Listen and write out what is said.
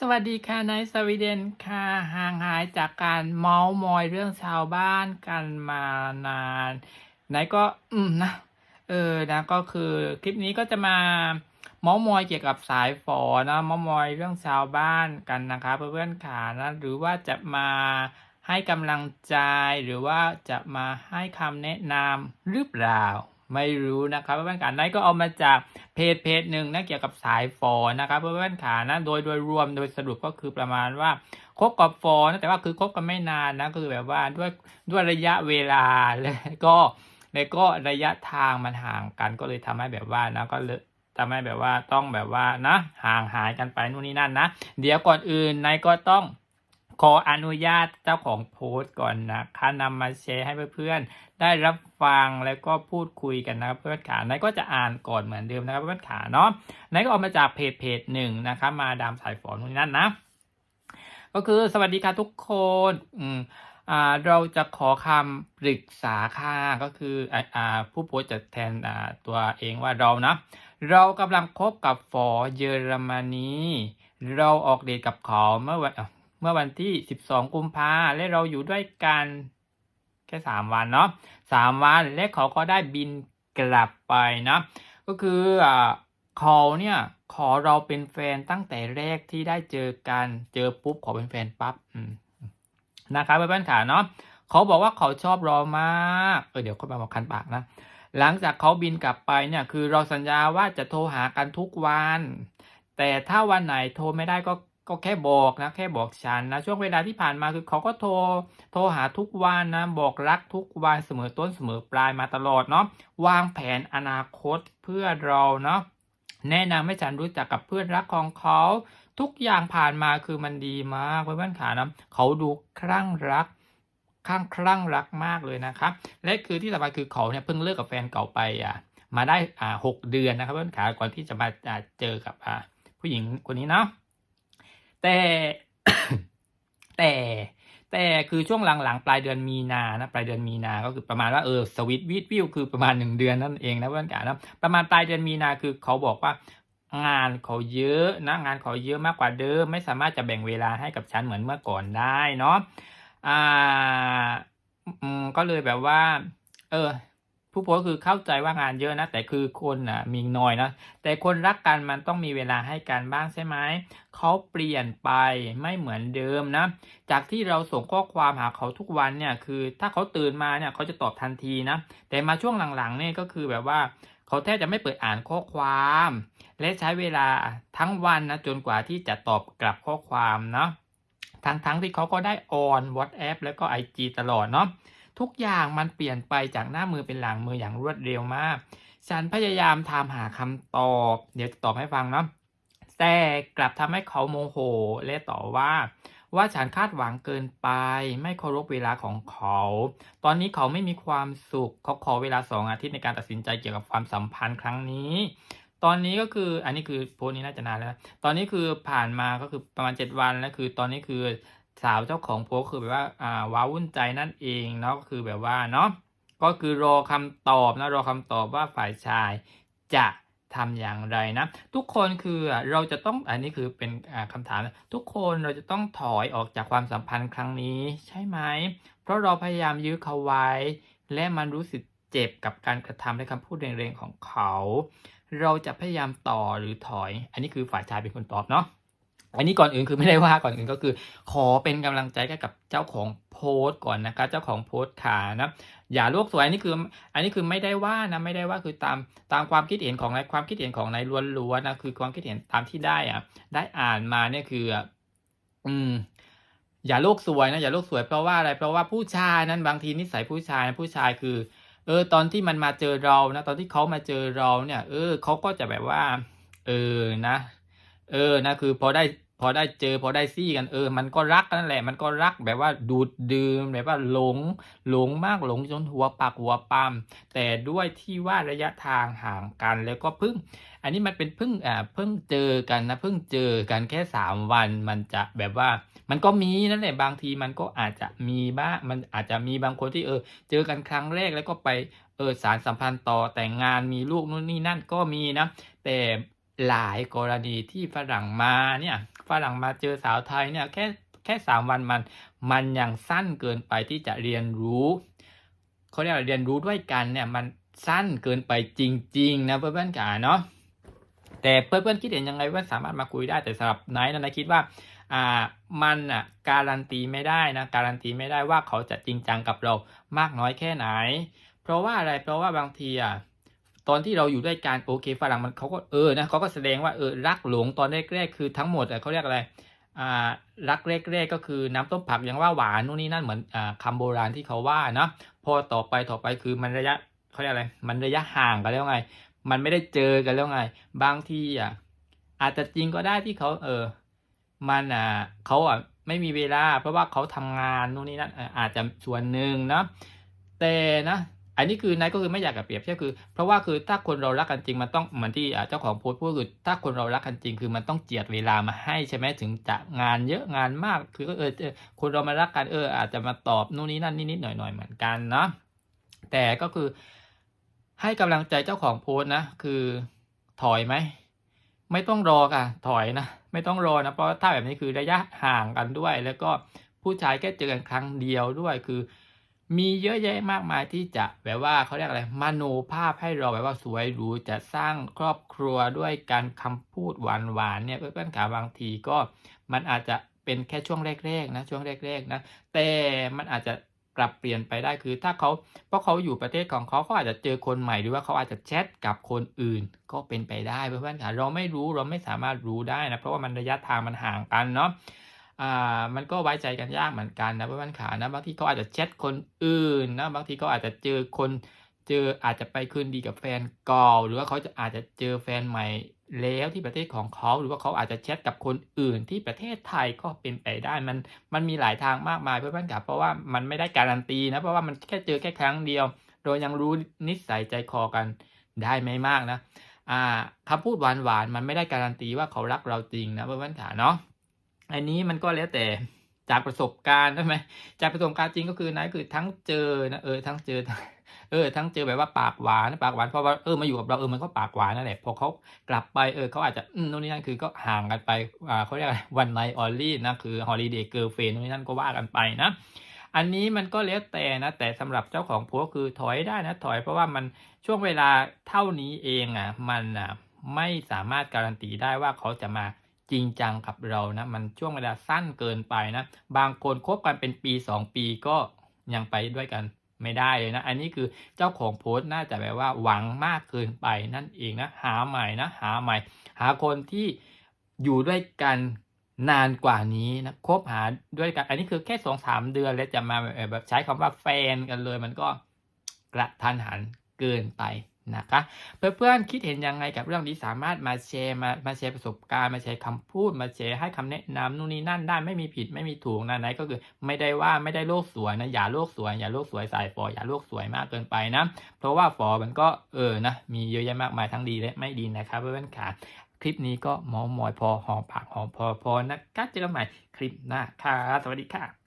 สวัสดีค่ะนายสวีเดนค่ะห่างหายจากการเมาส์มอยเรื่องชาวบ้านกันมานานนายก็อืมนะ เออนะก็คือคลิปนี้ก็จะมาเมาส์มอยเกี่ยวกับสายฝอนะเมาส์มอยเรื่องชาวบ้านกันนะคะเพื่อนๆขานะหรือว่าจะมาให้กำลังใจหรือว่าจะมาให้คำแนะนำหรือเปล่า ไม่รู้นะครับเพื่อนๆขานั้นก็เอามาจากเพจเพจหนึ่งนะเกี่ยวกับสายฝอนะครับเพื่อนๆขานะโดยโดยรวมโดยสรุปก็คือประมาณว่าคบกับฝอนะแต่ว่าคือคบกันไม่นานนะคือแบบว่าด้วยด้วยระยะเวลาแล้วก็แล้วก็ระยะทางมันห่างกันก็เลยทำให้แบบว่านะก็เลยทำให้แบบว่าต้องแบบว่านะห่างหายกันไปนู่นนี่นั่นนะ เดี๋ยวก่อนอื่นนายก็ต้อง ขออนุญาตเจ้าของโพสต์ก่อนนะคะนำมาแชร์ให้เพื่อนๆ ได้รับฟังแล้วก็พูดคุยกันนะครับเพื่อนขานายก็จะอ่านก่อนเหมือนเดิมนะครับเพื่อนขาเนาะนายก็ออกมาจากเพจเพจหนึ่งนะครับมาดามสายฝนนู่นนนั่นนะ ก็คือสวัสดีค่ะทุกคนอืมอ่าเราจะขอคำปรึกษาค่ะก็คืออ่าผู้โพสต์จะแทนอ่าตัวเองว่าเรานะ เรากำลังคบกับฝอเยอรมนีเราออกเดทกับเขาเมื่อวัน มื่อวันที่ 12 กุมภาและเราอยู่ด้วยกันแค่ 3 วันเนาะ3วันและเขาก็ได้บินกลับไปนะก็คืออ่าเขาเนี่ยขอเราเป็นแฟนตั้งแต่แรกที่ได้เจอกันเจอปุ๊บขอเป็นแฟนปั๊บนะครับเพื่อนๆขาเนาะเขาบอกว่าเขาชอบเรามากเออเดี๋ยวคนมาบอกคันปากนะหลังจากเขาบินกลับไปเนี่ยคือเราสัญญาว่าจะโทรหากันทุกวัน แต่ถ้าวันไหนโทรไม่ได้ก็ ก็แค่บอกนะแค่บอกฉันนะช่วงเวลาที่ผ่านมาคือเขาก็โทรโทรหาทุกวันนะบอกรักทุกวันเสมอต้นเสมอปลายมาตลอดเนาะวางแผนอนาคตเพื่อเราเนาะแนะนำให้ฉันรู้จักกับเพื่อนรักของเขาทุกอย่างผ่านมาคือมันดีมากเพื่อนๆขานะเขาดูคลั่งรักข้างคลั่งรักมากเลยนะครับและคือที่สำคัญคือเขาเนี่ยเพิ่งเลิกกับแฟนเก่าไปอะมาได้อ่าหกเดือนนะครับเพื่อนขาก่อนที่จะมาอ่าเจอกับอ่าผู้หญิงคนนี้เนาะ แต่แต่แต่คือช่วงหลังๆ ปลายเดือนมีนานะปลายเดือนมีนาก็คือประมาณว่าเออสวิตวิทวิวคือประมาณหนึ่งเดือนนั่นเองนะเพื่อนขานะประมาณปลายเดือนมีนาคือเขาบอกว่างานเขาเยอะนะงานเขาเยอะมากกว่าเดิม ไม่สามารถจะแบ่งเวลาให้กับฉันเหมือนเมื่อก่อนได้เนาะอ่าก็เลยแบบว่า เออ ผู้โพสคือเข้าใจว่างานเยอะนะ แต่คือคนอะมีน้อยนะ แต่คนรักกันมันต้องมีเวลาให้กันบ้างใช่ไหม เขาเปลี่ยนไปไม่เหมือนเดิมนะ จากที่เราส่งข้อความหาเขาทุกวันเนี่ยคือ ถ้าเขาตื่นมาเนี่ยเขาจะตอบทันทีนะ แต่มาช่วงหลังๆเนี่ยก็คือแบบว่าเขาแทบจะไม่เปิดอ่านข้อความ และใช้เวลาทั้งวันนะจนกว่าที่จะตอบกลับข้อความเนาะทั้งทั้งที่เขาก็ได้ออน WhatsApp แล้วก็ IG ตลอดเนาะ ทุกอย่างมันเปลี่ยนไปจากหน้ามือเป็นหลังมืออย่างรวดเร็วมาก ฉันพยายามถามหาคำตอบ เดี๋ยวจะตอบให้ฟังเนาะแต่กลับทำให้เขาโมโหและต่อว่า ว่าฉันคาดหวังเกินไป ไม่เคารพเวลาของเขา ตอนนี้เขาไม่มีความสุขเขาขอเวลาสองอาทิตย์ในการตัดสินใจเกี่ยวกับความสัมพันธ์ครั้งนี้ ตอนนี้ก็คืออันนี้คือโพสต์นี้น่าจะนานแล้ว ตอนนี้คือผ่านมาก็คือประมาณเจ็ดวันแล้วคือตอนนี้คือ สาวเจ้าของโพสคือแบบว่าอ่าว้าวุ่นใจนั่นเองเนาะก็คือแบบว่าเนาะก็คือรอคำตอบนะรอคำตอบว่าฝ่ายชายจะทำอย่างไรนะ ทุกคนคือเราจะต้องอันนี้คือเป็นอ่าคำถามนะทุกคนเราจะต้องถอยออกจากความสัมพันธ์ครั้งนี้ใช่ไหม เพราะเราพยายามยื้อเขาไว้ และมันรู้สึกเจ็บกับการกระทำและคำพูดแรงๆของเขา เราจะพยายามต่อหรือถอย อันนี้คือฝ่ายชายเป็นคนตอบเนาะ อันนี้ก่อนอื่นคือไม่ได้ว่าก่อนอื่นก็คือ ขอเป็นกำลังใจกับเจ้าของโพสต์ก่อนนะคะ เจ้าของโพสต์ขานะอย่าโลกสวยอันนี้คือ อันนี้คือไม่ได้ว่านะไม่ได้ว่าคือตามตามความคิดเห็นของนายความคิดเห็นของนายล้วนๆนะคือความคิดเห็นตามที่ได้อะได้อ่านมาเนี่ยคือ อืมอย่าโลกสวยนะอย่าโลกสวยเพราะว่าอะไร เพราะว่าผู้ชายนั้นบางทีนิสัยผู้ชายนะผู้ชายคือ เออ ตอนที่มันมาเจอเรานะ ตอนที่เขามาเจอเราเนี่ย เออเขาก็จะแบบว่า เออนะ เออนะคือพอได้ อได้เจอพอได้ซี่กันเออ มันก็รักนั่นแหละ มันก็รักแบบว่าดูดดื่มแบบว่าหลงหลงมากหลงจนหัวปากหัวปั๊มแต่ด้วยที่ว่าระยะทางห่างกันแล้วก็พิ่ง อันนี้มันเป็นพิ่งอ่าพิ่งเจอกันนะพิ่งเจอกันแค่สามวันมันจะแบบว่า มันก็มีนั่นแหละบางทีมันก็อาจจะมีบ้างมันอาจจะมีบางคนที่เออ เจอกันครั้งแรกแล้วก็ไปเออสารสัมพันธ์ต่อแต่งงานมีลูกนู่นนี่นั่นก็มีนะ แต่หลายกรณีที่ฝรั่งมาเนี่ย ฝรั่งมาเจอสาวไทยเนี่ยแค่แค่สามวันมันมันยังสั้นเกินไปที่จะเรียนรู้เขาเรียกว่าเรียนรู้ด้วยกันเนี่ยมันสั้นเกินไปจริง ๆ นะเพื่อนๆขาเนาะแต่เพื่อนๆคิดเห็นยังไงว่าสามารถมาคุยได้แต่สำหรับไนท์นะนายคิดว่าอ่ามันอะการันตีไม่ได้นะการันตีไม่ได้ว่าเขาจะจริงจังกับเรามากน้อยแค่ไหน เพราะว่าอะไรเพราะว่าบางทีอะ ตอนที่เราอยู่ด้วยกันโอเคฝรั่งมันเขาก็เออนะเขาก็แสดงว่าเออรักหลงตอนแรกๆคือทั้งหมดอ่เขาเรียกอะไรอ่ารักแรกๆก็คือน้ำต้มผักยังว่าหวานนู่นนี่นั่นเหมือนอ่าคำโบราณที่เขาว่าเนาะพอต่อไปต่อไปคือมันระยะเขาเรียกอะไรมันระยะห่างกันแล้วไง มันไม่ได้เจอกันแล้วไง บางทีอะอาจจะจริงก็ได้ที่เขาเออมันอะเขาอะไม่มีเวลาเพราะว่าเขาทำงานนู่นนี่นั่นเอ่ออาจจะส่วนหนึ่งนะแต่นะ อันนี้คือนายก็คือไม่อยากกับเปรียบเทียบคือ เพราะว่าคือถ้าคนเรารักกันจริงมันต้องเหมือนที่เจ้าของโพสต์พูดคือถ้าคนเรารักกันจริงคือมันต้องเจียดเวลามาให้ใช่ไหมถึงจะงานเยอะงานมากคือก็เออคนเรามารักกันเออ อาจจะมาตอบนู่นนี่นั่นนิดๆหน่อยๆเหมือนกันเนาะแต่ก็คือให้กำลังใจเจ้าของโพสต์นะ คือถอยไหมไม่ต้องรอค่ะถอยนะ ไม่ต้องรอนะ เพราะถ้าแบบนี้คือระยะห่างกันด้วย แล้วก็ผู้ชายแค่เจอกันครั้งเดียวด้วยคือ มีเยอะแยะมากมายที่จะแบบว่าเขาเรียกอะไรมโนภาพให้เราแบบว่าสวยหรูจะสร้างครอบครัวด้วยการคำพูดหวานๆเนี่ยเพื่อนๆขาบางทีก็มันอาจจะเป็นแค่ช่วงแรกๆนะช่วงแรกๆนะแต่มันอาจจะกลับเปลี่ยนไปได้คือถ้าเขาเพราะเขาอยู่ประเทศของเขาเขาอาจจะเจอคนใหม่หรือว่าเขาอาจจะแชทกับคนอื่น ก็เป็นไปได้เพื่อนๆค่ะเราไม่รู้เราไม่สามารถรู้ได้นะเพราะว่ามันระยะทางมันห่างกันเนาะ อ่ามันก็ไว้ใจกันยากเหมือนกันนะเพื่อนขานะบางทีเขาอาจจะแชทคนอื่นนะบางทีเขาอาจจะเจอคนเจออาจจะไปคืนดีกับแฟนเก่าหรือว่าเขาจะอาจจะเจอแฟนใหม่แล้วที่ประเทศของเขาหรือว่าเขาอาจจะแชทกับคนอื่นที่ประเทศไทยก็เป็นไปได้มันมันมีหลายทางมากมายเพื่อนๆครับเพราะว่ามันไม่ได้การันตีนะเพราะว่ามันแค่เจอแค่ครั้งเดียวโดยยังรู้นิสัยใจคอกันได้ไม่มากนะอ่าคำพูดหวานๆมันไม่ได้การันตีว่าเขารักเราจริงนะเพื่อนๆขาเนาะ อันนี้มันก็แล้วแต่จากประสบการณ์ใช่ไหมจากประสบการณ์จริงก็คือนายคือทั้งเจอนะเออทั้งเจอเออทั้งเจอแบบว่าปากหวานปากหวานเพราะว่าเออมาอยู่กับเราเออมันก็ปากหวานนั่นแหละพอเขากลับไปเออเขาอาจจะอืมนู่นนี่นั่นคือก็ห่างกันไปอ่าเขาเรียกอะไรวันไนออลลี่นะคือฮอลิเดย์เกิร์ลเฟนนู่นนี่นั่นก็ว่ากันไปนะ อันนี้มันก็แล้วแต่นะ แต่สำหรับเจ้าของโพสคือถอยได้นะถอยเพราะว่ามันช่วงเวลาเท่านี้เองอะมันอะไม่สามารถการันตีได้ว่าเขาจะมา จริงจังกับเรานะมันช่วงเวลาสั้นเกินไปนะบางคนคบกันเป็นปีสองปีก็ยังไปด้วยกันไม่ได้เลยนะ อันนี้คือเจ้าของโพสต์น่าจะแบบว่าหวังมากเกินไปนั่นเองนะหาใหม่นะหาใหม่ หาคนที่อยู่ด้วยกันนานกว่านี้นะคบหาด้วยกัน อันนี้คือแค่สองสามเดือนแล้วจะมาแบบแบบใช้คำว่าแฟนกันเลย มันก็กระทันหันเกินไป นะคะเพื่อนๆคิดเห็นยังไงกับเรื่องนี้สามารถมาแชร์มามาแชร์ประสบการณ์มาแชร์คำพูด มาแชร์ให้คำแนะนำนู่นนี่นั่นได้ไม่มีผิดไม่มีถูกนะไหนก็คือไม่ได้ว่าไม่ได้โลกสวยนะอย่าโลกสวย อย่าโลกสวยสายฟออย่าโลกสวยมากเกินไปนะ เพราะว่าฟอมันก็เออนะมีเยอะแยะมากมายทั้งดีและไม่ดีนะครับเพื่อนๆค่ะคลิปนี้ก็มอมอยพอหอมปากหอมพอพอนะครับเจอกันใหม่คลิปหน้าค่ะสวัสดีค่ะ